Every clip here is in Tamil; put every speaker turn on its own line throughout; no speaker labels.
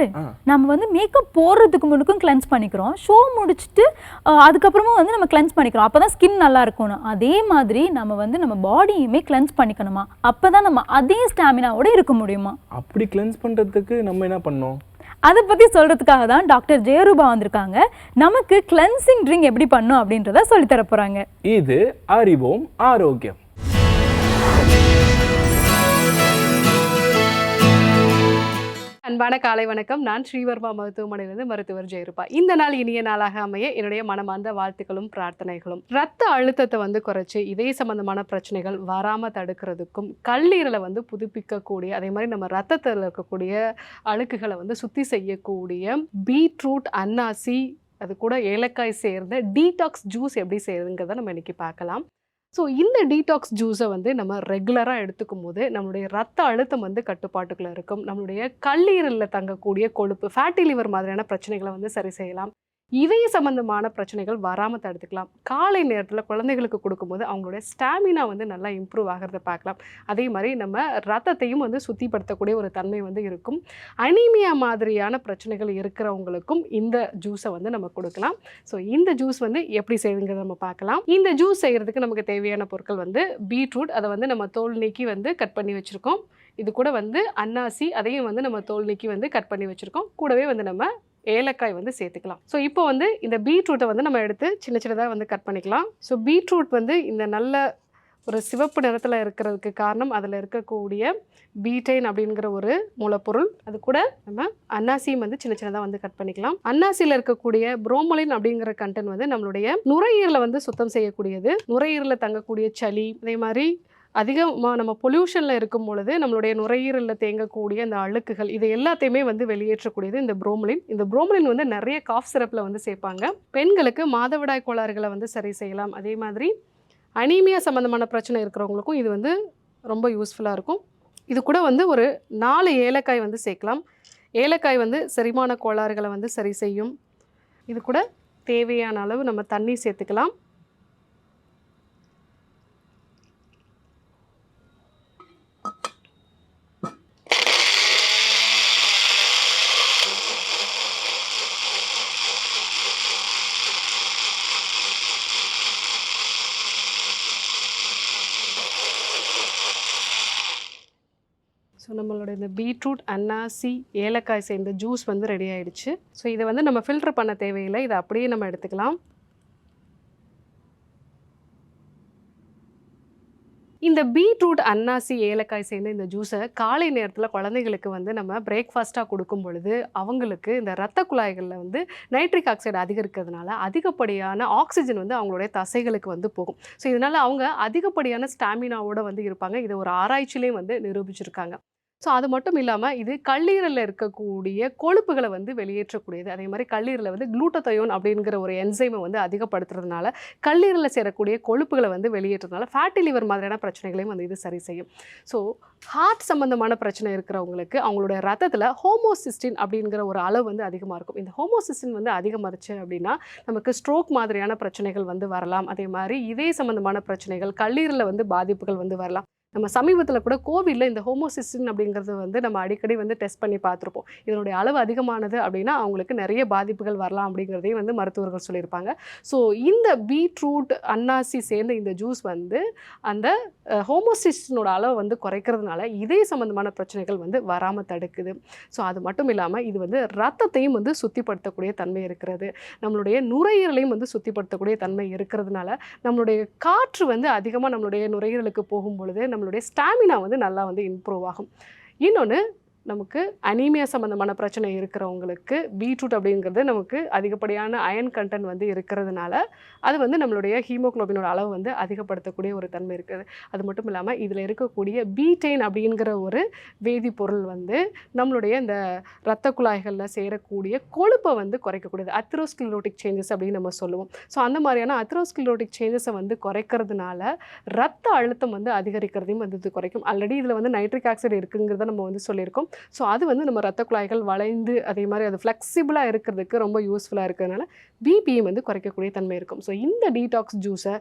பாரு. நம்ம வந்து மேக்கப் போடுறதுக்கு முன்னுக்கும் கிளென்ஸ் பண்ணிக்கிறோம். ஷோ முடிச்சுட்டு அஹ், அதுக்கப்புறமும் வந்து நம்ம கிளென்ஸ் பண்ணிக்கிறோம். அப்பதான் ஸ்கின் நல்லா இருக்கணும் அதே மாதிரி நம்ம வந்து நம்ம பாடியுமே கிளென்ஸ் பண்ணிக்கணுமா? அப்பதான் நம்ம அதே ஸ்டாமினாவோட இருக்க முடியுமா?
அப்படி கிளென்ஸ் பண்றதுக்கு நம்ம என்ன பண்ணோம்
அதை பத்தி சொல்றதுக்காக தான் டாக்டர் ஜெயரூபா வந்திருக்காங்க. நமக்கு கிளென்சிங் ட்ரிங்க் எப்படி பண்ணும் அப்படின்றத சொல்லித் தர போறாங்க.
இது அறிவோம் ஆரோக்கியம்.
அன்பான காலை வணக்கம். நான் ஸ்ரீவர்மா மருத்துவமனையிலிருந்து மருத்துவர் ஜெயருப்பா இந்த நாள் இனிய நாளாக அமைய என்னுடைய மனமார்ந்த வாழ்த்துக்களும் பிரார்த்தனைகளும். ரத்த அழுத்தத்தை வந்து குறைச்சி இதய சம்பந்தமான பிரச்சனைகள் வராமல் தடுக்கிறதுக்கும் கல்லீரலை வந்து புதுப்பிக்கக்கூடிய அதே மாதிரி நம்ம ரத்தத்தில் இருக்கக்கூடிய அழுக்குகளை வந்து சுத்தி செய்யக்கூடிய பீட்ரூட் அன்னாசி அது கூட ஏலக்காய் சேர்ந்த டீடாக்ஸ் ஜூஸ் எப்படி செய்யறதுங்கிறத நம்ம இன்னைக்கு பார்க்கலாம். ஸோ இந்த டீடாக்ஸ் ஜூஸை வந்து நம்ம ரெகுலராக எடுத்துக்கும் போது நம்மளுடைய ரத்த அழுத்தம் வந்து கட்டுப்பாட்டுக்குள்ளே இருக்கும். நம்மளுடைய கல்லீரலில் தங்கக்கூடிய கொழுப்பு ஃபேட்டி லிவர் மாதிரியான பிரச்சனைகளை வந்து சரி செய்யலாம். இதய சம்பந்தமான பிரச்சனைகள் வராமல் தடுத்துக்கலாம். காலை நேரத்தில் குழந்தைகளுக்கு கொடுக்கும்போது அவங்களுடைய ஸ்டாமினா வந்து நல்லா இம்ப்ரூவ் ஆகிறத பார்க்கலாம். அதே மாதிரி நம்ம ரத்தத்தையும் வந்து சுத்திப்படுத்தக்கூடிய ஒரு தன்மை வந்து இருக்கும். அனீமியா மாதிரியான பிரச்சனைகள் இருக்கிறவங்களுக்கும் இந்த ஜூஸை வந்து நம்ம கொடுக்கலாம். ஸோ இந்த ஜூஸ் வந்து எப்படி செய்யுங்கிறத நம்ம பார்க்கலாம். இந்த ஜூஸ் செய்கிறதுக்கு நமக்கு தேவையான பொருட்கள் வந்து பீட்ரூட் அதை வந்து நம்ம தோல் நீக்கி வந்து கட் பண்ணி வச்சுருக்கோம். இது கூட வந்து அன்னாசி அதையும் வந்து நம்ம தோல் நீக்கி வந்து கட் பண்ணி வச்சுருக்கோம். கூடவே வந்து நம்ம ஏலக்காய் வந்து சேர்த்துக்கலாம். ஸோ இப்போ வந்து இந்த பீட்ரூட்டை வந்து நம்ம எடுத்து சின்ன சின்னதாக வந்து கட் பண்ணிக்கலாம். ஸோ பீட்ரூட் வந்து இந்த நல்ல ஒரு சிவப்பு நிறத்தில் இருக்கிறதுக்கு காரணம் அதில் இருக்கக்கூடிய பீட்டைன் அப்படிங்கிற ஒரு மூலப்பொருள். அது கூட நம்ம அன்னாசியும் வந்து சின்ன சின்னதாக வந்து கட் பண்ணிக்கலாம். அன்னாசியில் இருக்கக்கூடிய புரோமலின் அப்படிங்கிற கண்டென்ட் வந்து நம்மளுடைய நுரையீரலை வந்து சுத்தம் செய்யக்கூடியது. நுரையீரலில் தங்கக்கூடிய சளி அதே மாதிரி அதிகமாக நம்ம பொல்யூஷனில் இருக்கும் பொழுது நம்மளுடைய நுரையீரலில் தேங்கக்கூடிய அந்த அழுக்குகள் இது எல்லாத்தையுமே வந்து வெளியேற்றக்கூடியது இந்த புரோமலின் இந்த புரோமலின் வந்து நிறைய காஃப் சிரப்பில் வந்து சேர்ப்பாங்க. பெண்களுக்கு மாதவிடாய் கோளாறுகளை வந்து சரி செய்யலாம். அதே மாதிரி அனீமியா சம்மந்தமான பிரச்சனை இருக்கிறவங்களுக்கும் இது வந்து ரொம்ப யூஸ்ஃபுல்லாக இருக்கும். இது கூட வந்து ஒரு நாலு ஏலக்காய் வந்து சேர்க்கலாம். ஏலக்காய் வந்து செரிமான கோளாறுகளை வந்து சரி செய்யும். இது கூட தேவையான அளவு நம்ம தண்ணி சேர்த்துக்கலாம். ஸோ நம்மளோட இந்த பீட்ரூட் அன்னாசி ஏலக்காய் சேர்ந்த ஜூஸ் வந்து ரெடி ஆகிடுச்சு ஸோ இதை வந்து நம்ம ஃபில்டர் பண்ண தேவையில்லை. இதை அப்படியே நம்ம எடுத்துக்கலாம். இந்த பீட்ரூட் அன்னாசி ஏலக்காய் சேர்ந்த இந்த ஜூஸை காலை நேரத்தில் குழந்தைகளுக்கு வந்து நம்ம பிரேக்ஃபாஸ்ட்டாக கொடுக்கும் பொழுது அவங்களுக்கு இந்த ரத்த குழாய்களில் வந்து நைட்ரிக் ஆக்சைடு அதிகரிக்கிறதுனால அதிகப்படியான ஆக்சிஜன் வந்து அவங்களுடைய தசைகளுக்கு வந்து போகும். ஸோ இதனால் அவங்க அதிகப்படியான ஸ்டாமினாவோடு வந்து இருப்பாங்க. இதை ஒரு ஆராய்ச்சியிலையும் வந்து நிரூபிச்சிருக்காங்க. ஸோ அது மட்டும் இல்லாமல் இது கல்லீரலில் இருக்கக்கூடிய கொழுப்புகளை வந்து வெளியேற்றக்கூடியது. அதே மாதிரி கல்லீரலில் வந்து குளூட்டத்தயோன் அப்படிங்கிற ஒரு என்சைமை வந்து அதிகப்படுத்துறதுனால கல்லீரலில் சேரக்கூடிய கொழுப்புகளை வந்து வெளியேற்றதுனால ஃபேட்டி லிவர் மாதிரியான பிரச்சனைகளையும் வந்து இது சரி செய்யும். ஸோ ஹார்ட் சம்மந்தமான பிரச்சனை இருக்கிறவங்களுக்கு அவங்களுடைய ரத்தத்தில் ஹோமோசிஸ்டின் அப்படிங்கிற ஒரு அளவு வந்து அதிகமாக இருக்கும். இந்த ஹோமோசிஸ்டின் வந்து அதிகமாகிருச்சு அப்படின்னா நமக்கு ஸ்ட்ரோக் மாதிரியான பிரச்சனைகள் வந்து வரலாம். அதே மாதிரி இதே சம்மந்தமான பிரச்சனைகள் கல்லீரலில் வந்து பாதிப்புகள் வந்து வரலாம். நம்ம சமீபத்தில் கூட கோவிலில் இந்த ஹோமோசிஸ்டின் அப்படிங்கிறது வந்து நம்ம அடிக்கடி வந்து டெஸ்ட் பண்ணி பார்த்துருப்போம். இதனுடைய அளவு அதிகமானது அப்படின்னா அவங்களுக்கு நிறைய பாதிப்புகள் வரலாம் அப்படிங்கிறதையும் வந்து மருத்துவர்கள் சொல்லியிருப்பாங்க. ஸோ இந்த பீட்ரூட் அன்னாசி சேர்ந்த இந்த ஜூஸ் வந்து அந்த ஹோமோசிஸ்டினோட அளவு வந்து குறைக்கிறதுனால இதே சம்மந்தமான பிரச்சனைகள் வந்து வராமல் தடுக்குது. ஸோ அது மட்டும் இல்லாமல் இது வந்து ரத்தத்தையும் வந்து சுத்திப்படுத்தக்கூடிய தன்மை இருக்கிறது. நம்மளுடைய நுரையீரலையும் வந்து சுத்திப்படுத்தக்கூடிய தன்மை இருக்கிறதுனால நம்மளுடைய காற்று வந்து அதிகமாக நம்மளுடைய நுரையீரலுக்கு போகும் பொழுது நம்மளுடைய ஸ்டாமினா வந்து நல்லா வந்து இம்ப்ரூவ் ஆகும். இன்னொன்று நமக்கு அனீமியா சம்மந்தமான பிரச்சனை இருக்கிறவங்களுக்கு பீட்ரூட் அப்படிங்கிறது நமக்கு அதிகப்படியான அயன் கண்டென்ட் வந்து இருக்கிறதுனால அது வந்து நம்மளுடைய ஹீமோகுளோபினோட அளவு வந்து அதிகப்படுத்தக்கூடிய ஒரு தன்மை இருக்குது. அது மட்டும் இல்லாமல் இதில் இருக்கக்கூடிய பீட்டைன் அப்படிங்கிற ஒரு வேதிப்பொருள் வந்து நம்மளுடைய இந்த இரத்த குழாய்களில் சேரக்கூடிய கொழுப்பை வந்து குறைக்கக்கூடியது. அத்ரோஸ்கிலோட்டிக் சேஞ்சஸ் அப்படின்னு நம்ம சொல்லுவோம். ஸோ அந்த மாதிரியான அத்ரோஸ்கிலோட்டிக் சேஞ்சஸை வந்து குறைக்கிறதுனால ரத்த அழுத்தம் வந்து அதிகரிக்கிறதையும் வந்து இது குறைக்கும். ஆல்ரெடி இதில் வந்து நைட்ரிக் ஆக்சைடு இருக்குங்கிறத நம்ம வந்து சொல்லியிருக்கோம். ஸோ அது வந்து நம்ம ரத்த குழாய்கள் வளைந்து அதே மாதிரி அது ஃப்ளெக்சிபிளாக இருக்கிறதுக்கு ரொம்ப யூஸ்ஃபுல்லாக இருக்கிறதுனால பிபியை வந்து குறைக்கக்கூடிய தன்மை இருக்கும். ஸோ இந்த டீடாக்ஸ் ஜூஸை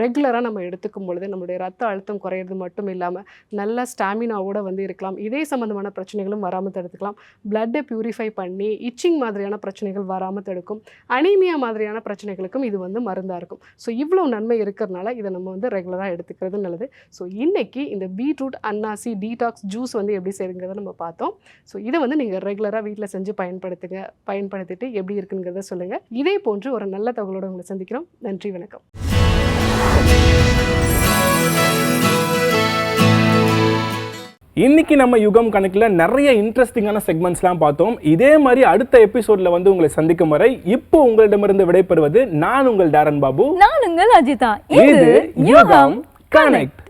ரெகுலராக நம்ம எடுத்துக்கும் பொழுது நம்மளுடைய ரத்த அழுத்தம் குறையிறது மட்டும் இல்லாமல் நல்ல ஸ்டாமினாவோட வந்து இருக்கலாம். இதே சம்மந்தமான பிரச்சனைகளும் வராமல் தடுத்துக்கலாம். பிளட்டை பியூரிஃபை பண்ணி இச்சிங் மாதிரியான பிரச்சனைகள் வராமல் தடுக்கும். அனீமியா மாதிரியான பிரச்சனைகளுக்கும் இது வந்து மருந்தாக இருக்கும். ஸோ இவ்வளோ நன்மை இருக்கிறதுனால இதை நம்ம வந்து ரெகுலராக எடுத்துக்கிறது நல்லது. ஸோ இன்றைக்கி இந்த பீட்ரூட் அன்னாசி டீடாக்ஸ் ஜூஸ் வந்து எப்படி செய்யுங்கிறத நம்ம பார்த்தோம். ஸோ இதை வந்து நீங்கள் ரெகுலராக வீட்டில் செஞ்சு பயன்படுத்துங்க பயன்படுத்திட்டு எப்படி இருக்குங்கிறத சொல்லுங்கள் இதே போன்று ஒரு நல்ல தகவலோட உங்களை சந்திக்கிறோம். நன்றி வணக்கம்.
இன்னைக்கு நம்ம யுகம் கணக்குல நிறைய இன்ட்ரெஸ்டிங்கான செக்மெண்ட்ஸ்லாம் பார்த்தோம். இதே மாதிரி அடுத்த எபிசோட்ல வந்து உங்களை சந்திக்கும் வரை இப்போ உங்களிடமிருந்து விடைபெறுவது நான் உங்கள் டேரன் பாபு
நான் உங்கள் அஜிதா.
இது யுகம் கனெக்ட்